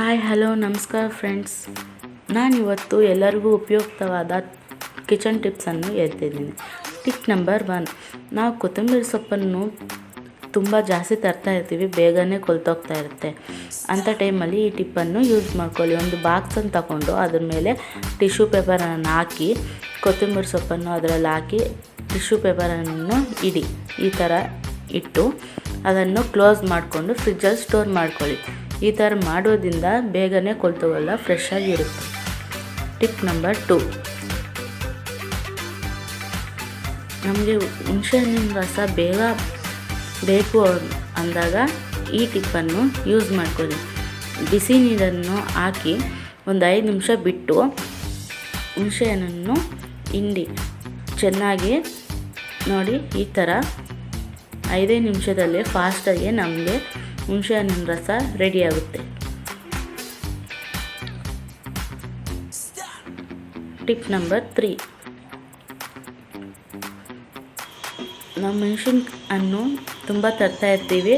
Hi hello ನಮಸ್ಕಾರ friends ನಾನಿವತ್ತು ಎಲ್ಲರಿಗೂ ಉಪಯುಕ್ತವಾದ ಕಿಚನ್ ಟಿಪ್ಸನ್ನು ಹೇಳ್ತಿದ್ದೀನಿ ಟಿಪ್ ನಂಬರ್ ಒನ್ ನಾವು ಕೊತ್ತಂಬರಿ ಸೊಪ್ಪನ್ನು ತುಂಬ ಜಾಸ್ತಿ ತರ್ತಾ ಇರ್ತೀವಿ, ಬೇಗನೆ ಕೊಲ್ತೋಗ್ತಾ ಇರುತ್ತೆ. ಅಂಥ ಟೈಮಲ್ಲಿ ಈ ಟಿಪ್ಪನ್ನು ಯೂಸ್ ಮಾಡ್ಕೊಳ್ಳಿ. ಒಂದು ಬಾಕ್ಸನ್ನು ತಗೊಂಡು ಅದ್ರ ಮೇಲೆ ಟಿಶ್ಯೂ ಪೇಪರನ್ನು ಹಾಕಿ, ಕೊತ್ತಂಬರಿ ಸೊಪ್ಪನ್ನು ಅದರಲ್ಲಿ ಹಾಕಿ ಟಿಶ್ಯೂ ಪೇಪರನ್ನು ಇಡಿ. ಈ ಥರ ಇಟ್ಟು ಅದನ್ನು ಕ್ಲೋಸ್ ಮಾಡಿಕೊಂಡು ಫ್ರಿಜ್ಜಲ್ಲಿ ಸ್ಟೋರ್ ಮಾಡ್ಕೊಳ್ಳಿ. ಈ ಥರ ಮಾಡೋದ್ರಿಂದ ಬೇಗನೆ ಕೊಳ್ತೋಗಲ್ಲ ಫ್ರೆಶ್ ಆಗಿರುತ್ತೆ ಟಿಪ್ ನಂಬರ್ ಟು ನಮಗೆ ಹುಣಸೆಹಣ್ಣಿನ ರಸ ಬೇಗ ಬೇಕು ಅಂದಾಗ ಈ ಟಿಪ್ಪನ್ನು ಯೂಸ್ ಮಾಡ್ಕೊಳ್ಳಿ. ಬಿಸಿ ನೀರನ್ನು ಹಾಕಿ ಒಂದು ಐದು ನಿಮಿಷ ಬಿಟ್ಟು ಹುಣಸೆಹಣ್ಣನ್ನು ಹಿಂಡಿ ಚೆನ್ನಾಗಿ ನೋಡಿ ಈ ಥರ ಐದೇ ನಿಮಿಷದಲ್ಲೇ ಫಾಸ್ಟಾಗಿ ನಮಗೆ ಹುಣಸೆಹಣ್ಣಿನ ರಸ ರೆಡಿಯಾಗುತ್ತೆ ಟಿಪ್ ನಂಬರ್ ತ್ರೀ ನಾವು ಮೆಣಸಿನ ಹಣ್ಣು ತುಂಬ ತರ್ತಾ ಇರ್ತೀವಿ.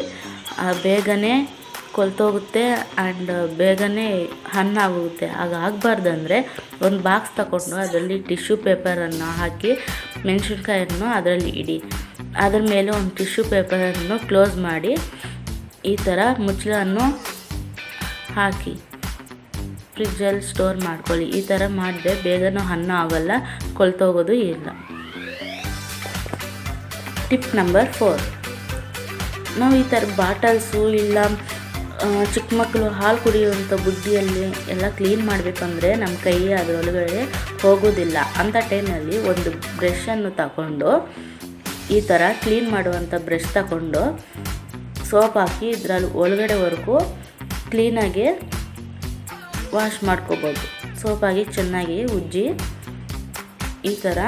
ಬೇಗನೆ ಕೊಲ್ತೋಗುತ್ತೆ ಆ್ಯಂಡ್ ಬೇಗನೆ ಹಣ್ಣಾಗೋಗುತ್ತೆ. ಆಗ ಆಗಬಾರ್ದಂದ್ರೆ ಒಂದು ಬಾಕ್ಸ್ ತಗೊಂಡು ಅದರಲ್ಲಿ ಟಿಶ್ಯೂ ಪೇಪರನ್ನು ಹಾಕಿ ಮೆಣಸಿನ್ಕಾಯನ್ನು ಅದರಲ್ಲಿ ಇಡಿ. ಅದರ ಮೇಲೆ ಒಂದು ಟಿಶ್ಯೂ ಪೇಪರನ್ನು ಕ್ಲೋಸ್ ಮಾಡಿ ಈ ಥರ ಮುಚ್ಚಳನ್ನು ಹಾಕಿ ಫ್ರಿಜ್ಜಲ್ಲಿ ಸ್ಟೋರ್ ಮಾಡ್ಕೊಳ್ಳಿ. ಈ ಥರ ಮಾಡಿದೆ ಬೇಗನೂ ಹಣ್ಣು ಆಗೋಲ್ಲ ಕೊಳ್ತೋಗೋದು ಇಲ್ಲ. Tip number four. ನಾವು ಈ ಥರ ಬಾಟಲ್ಸು ಇಲ್ಲ ಚಿಕ್ಕ ಮಕ್ಕಳು ಹಾಲು ಕುಡಿಯುವಂಥ ಬುದ್ಧಿಯಲ್ಲಿ ಎಲ್ಲ ಕ್ಲೀನ್ ಮಾಡಬೇಕಂದ್ರೆ ನಮ್ಮ ಕೈ ಅದರೊಳಗಡೆ ಹೋಗೋದಿಲ್ಲ. ಅಂಥ ಟೈಮಲ್ಲಿ ಒಂದು ಬ್ರಷನ್ನು ತಗೊಂಡು ಈ ಥರ ಕ್ಲೀನ್ ಮಾಡುವಂಥ ಬ್ರಷ್ ತಗೊಂಡು ಸೋಪ್ ಹಾಕಿ ಇದರಲ್ಲಿ ಒಳಗಡೆವರೆಗೂ ಕ್ಲೀನಾಗಿ ವಾಶ್ ಮಾಡ್ಕೋಬೋದು. ಸೋಪ್ ಹಾಕಿ ಚೆನ್ನಾಗಿ ಉಜ್ಜಿ ಈ ಥರ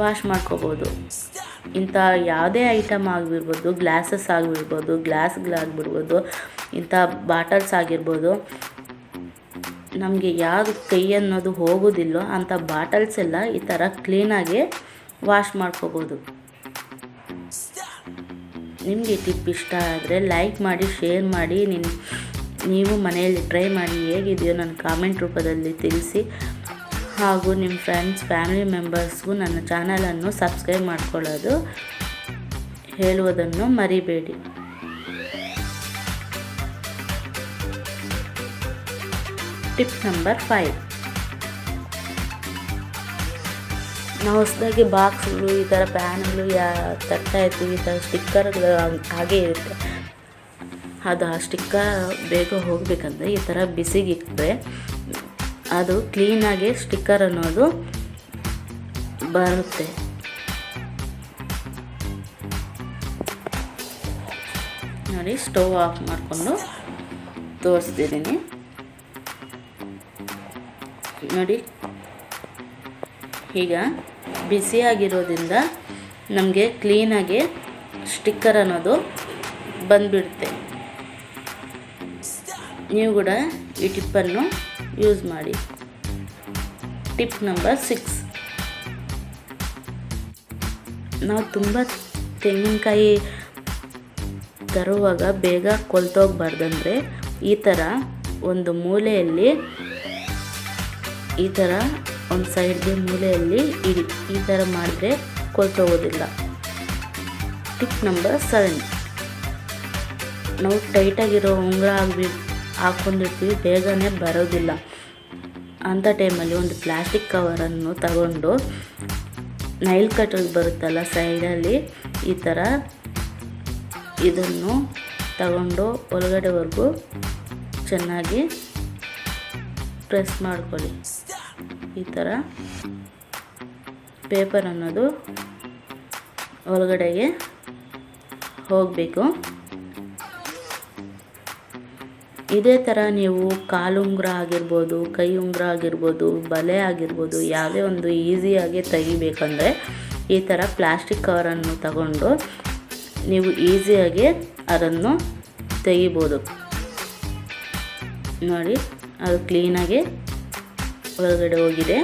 ವಾಶ್ ಮಾಡ್ಕೋಬೋದು. ಇಂಥ ಯಾವುದೇ ಐಟಮ್ ಆಗಿರ್ಬೋದು ಗ್ಲಾಸಸ್ ಆಗಿರ್ಬೋದು ಗ್ಲಾಸ್ಗಳಾಗ್ಬಿಡ್ಬೋದು ಇಂಥ ಬಾಟಲ್ಸ್ ಆಗಿರ್ಬೋದು, ನಮಗೆ ಯಾವುದು ಕೈ ಅನ್ನೋದು ಹೋಗೋದಿಲ್ಲೋ ಅಂಥ ಬಾಟಲ್ಸ್ ಎಲ್ಲ ಈ ಥರ ಕ್ಲೀನಾಗಿ ವಾಶ್ ಮಾಡ್ಕೋಬೋದು. ನಿಮಗೆ ಟಿಪ್ ಇಷ್ಟ ಆದರೆ ಲೈಕ್ ಮಾಡಿ ಶೇರ್ ಮಾಡಿ ನಿನ್ನ ನೀವು ಮನೆಯಲ್ಲಿ ಟ್ರೈ ಮಾಡಿ ಹೇಗಿದೆಯೋ ನನ್ನ ಕಾಮೆಂಟ್ ರೂಪದಲ್ಲಿ ತಿಳಿಸಿ. ಹಾಗೂ ನಿಮ್ಮ ಫ್ರೆಂಡ್ಸ್ ಫ್ಯಾಮಿಲಿ ಮೆಂಬರ್ಸ್ಗೂ ನನ್ನ ಚಾನಲನ್ನು ಸಬ್ಸ್ಕ್ರೈಬ್ ಮಾಡ್ಕೊಳ್ಳೋದು ಹೇಳುವುದನ್ನು ಮರಿಬೇಡಿ. ಟಿಪ್ ನಂಬರ್ ಫೈವ್ ನಾವು ಹೊಸದಾಗಿ ಬಾಕ್ಸ್ಗಳು, ಈ ಥರ ಪ್ಯಾನ್ಗಳು, ಯಾ, ತರ್ತಾ ಇರ್ತೀವಿ, ಈ ಥರ ಸ್ಟಿಕ್ಕರ್ಗಳು ಹಾಗೆ ಇರುತ್ತೆ. ಅದು ಆ ಸ್ಟಿಕ್ಕರ್ ಬೇಗ ಹೋಗಬೇಕಂದ್ರೆ ಈ ಥರ ಬಿಸಿಗಿಟ್ಟರೆ ಅದು ಕ್ಲೀನಾಗಿ ಸ್ಟಿಕ್ಕರ್ ಅನ್ನೋದು ಬರುತ್ತೆ. ನೋಡಿ, ಸ್ಟೋವ್ ಆಫ್ ಮಾಡಿಕೊಂಡು ತೋರಿಸ್ತಿದ್ದೀನಿ. ನೋಡಿ, ಈಗ ಬಿಸಿಯಾಗಿರೋದ್ರಿಂದ ನಮಗೆ ಕ್ಲೀನಾಗಿ ಸ್ಟಿಕ್ಕರ್ ಅನ್ನೋದು ಬಂದುಬಿಡುತ್ತೆ. ನೀವು ಕೂಡ ಈ ಟಿಪ್ಪನ್ನು ಯೂಸ್ ಮಾಡಿ. ಟಿಪ್ ನಂಬರ್ ಸಿಕ್ಸ್ ನಾವು ತುಂಬ ತೆಂಗಿನಕಾಯಿ ತರುವಾಗ ಬೇಗ ಕೊಳ್ತೋಗ್ಬಾರ್ದಂದ್ರೆ ಈ ಥರ ಒಂದು ಮೂಲೆಯಲ್ಲಿ ಈ ಥರ ಒಂದು ಸೈಡ್ಗೆ ಮೂಲೆಯಲ್ಲಿ ಇಡಿ ಈ ಥರ ಮಾಡಿದ್ರೆ ಕೊಳ್ತೋಗೋದಿಲ್ಲ ಟಿಪ್ ನಂಬರ್ ಸೆವೆನ್ ನಾವು ಟೈಟಾಗಿರೋ ಉಂಗುರ ಆಗಿ ಹಾಕ್ಕೊಂಡಿರ್ತೀವಿ ಬೇಗನೆ ಬರೋದಿಲ್ಲ. ಅಂಥ ಟೈಮಲ್ಲಿ ಒಂದು ಪ್ಲಾಸ್ಟಿಕ್ ಕವರನ್ನು ತಗೊಂಡು ನೈಲ್ ಕಟ್ಟಲ್ಲಿ ಬರುತ್ತಲ್ಲ ಸೈಡಲ್ಲಿ ಈ ಥರ ಇದನ್ನು ತಗೊಂಡು ಒಳಗಡೆವರೆಗೂ ಚೆನ್ನಾಗಿ ಪ್ರೆಸ್ ಮಾಡ್ಕೊಳ್ಳಿ. ಈ ಥರ ಪೇಪರ್ ಅನ್ನೋದು ಒಳಗಡೆಗೆ ಹೋಗಬೇಕು. ಇದೇ ಥರ ನೀವು ಕಾಲುಂಗುರ ಆಗಿರ್ಬೋದು, ಕೈ ಉಂಗುರ ಆಗಿರ್ಬೋದು, ಬಲೆ ಆಗಿರ್ಬೋದು, ಯಾವುದೇ ಒಂದು ಈಸಿಯಾಗಿ ತೆಗಿಬೇಕಂದ್ರೆ ಈ ಥರ ಪ್ಲಾಸ್ಟಿಕ್ ಕವರನ್ನು ತಗೊಂಡು ನೀವು ಈಸಿಯಾಗಿ ಅದನ್ನು ತೆಗಿಬೋದು. ನೋಡಿ, ಅದು ಕ್ಲೀನಾಗಿ ಒಳಗಡೆ ಹೋಗಿದೆ.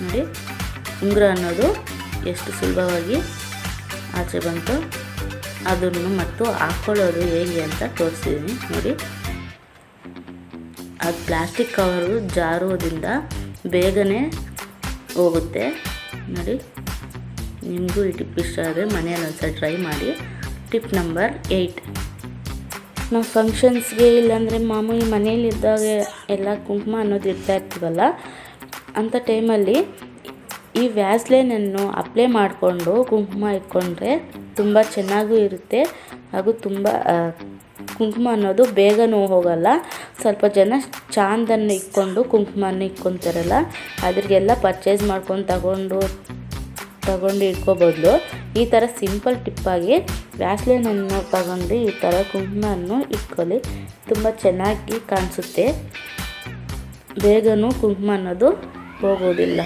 ನೋಡಿ, ಉಂಗುರ ಅನ್ನೋದು ಎಷ್ಟು ಸುಲಭವಾಗಿ ಆಚೆ ಬಂತು. ಅದನ್ನು ಮತ್ತು ಹಾಕ್ಕೊಳ್ಳೋದು ಹೇಗೆ ಅಂತ ತೋರಿಸಿದ್ದೀನಿ ನೋಡಿ. ಅದು ಪ್ಲಾಸ್ಟಿಕ್ ಕವರು ಜಾರೋದ್ರಿಂದ ಬೇಗನೆ ಹೋಗುತ್ತೆ. ನೋಡಿ. ನಿಮಗೂ ಟಿಪ್ ಇಷ್ಟ ಆದರೆ ಮನೆಯಲ್ಲಿ ಒಂದ್ಸಲ ಟ್ರೈ ಮಾಡಿ. ಟಿಪ್ ನಂಬರ್ ಏಯ್ಟ್ ನಾವು ಫಂಕ್ಷನ್ಸ್ಗೆ ಇಲ್ಲಾಂದರೆ ಮಾಮೂಲಿ ಮನೇಲಿದ್ದಾಗ ಎಲ್ಲ ಕುಂಕುಮ ಅನ್ನೋದು ಇರ್ತಾ ಇರ್ತೀವಲ್ಲ ಅಂಥ ಟೈಮಲ್ಲಿ ಈ ವ್ಯಾಸ್ಲೇನನ್ನು ಅಪ್ಲೈ ಮಾಡಿಕೊಂಡು ಕುಂಕುಮ ಇಟ್ಕೊಂಡ್ರೆ ತುಂಬ ಚೆನ್ನಾಗೂ ಇರುತ್ತೆ ಹಾಗೂ ತುಂಬ ಕುಂಕುಮ ಅನ್ನೋದು ಬೇಗನೂ ಹೋಗಲ್ಲ. ಸ್ವಲ್ಪ ಜನ ಚಾಂದನ್ನು ಇಟ್ಕೊಂಡು ಕುಂಕುಮನ ಇಟ್ಕೊತಾರಲ್ಲ, ಅದ್ರಿಗೆಲ್ಲ ಪರ್ಚೇಸ್ ಮಾಡ್ಕೊಂಡು ತಗೊಂಡು ತಗೊಂಡು ಇಟ್ಕೋಬೋದು ಈ ಥರ ಸಿಂಪಲ್ ಟಿಪ್ಪಾಗಿ ವ್ಯಾಸ್ಲೈನನ್ನು ತಗೊಂಡು ಈ ಥರ ಕುಂಕುಮವನ್ನು ಇಟ್ಕೊಳ್ಳಿ. ತುಂಬ ಚೆನ್ನಾಗಿ ಕಾಣಿಸುತ್ತೆ. ಬೇಗನೂ ಕುಂಕುಮ ಅನ್ನೋದು ಹೋಗೋದಿಲ್ಲ.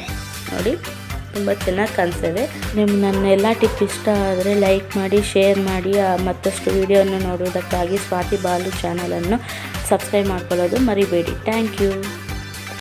ನೋಡಿ, ತುಂಬ ಚೆನ್ನಾಗಿ ಕಾಣಿಸ್ತದೆ. ನಿಮ್ಮ ನನ್ನ ಎಲ್ಲ ಟಿಪ್ ಇಷ್ಟ ಆದರೆ ಲೈಕ್ ಮಾಡಿ ಶೇರ್ ಮಾಡಿ ಮತ್ತಷ್ಟು ವಿಡಿಯೋವನ್ನು ನೋಡುವುದಕ್ಕಾಗಿ ಸ್ವಾತಿ ಬಾಲು ಚಾನಲನ್ನು ಸಬ್ಸ್ಕ್ರೈಬ್ ಮಾಡ್ಕೊಳ್ಳೋದು ಮರಿಬೇಡಿ. Thank you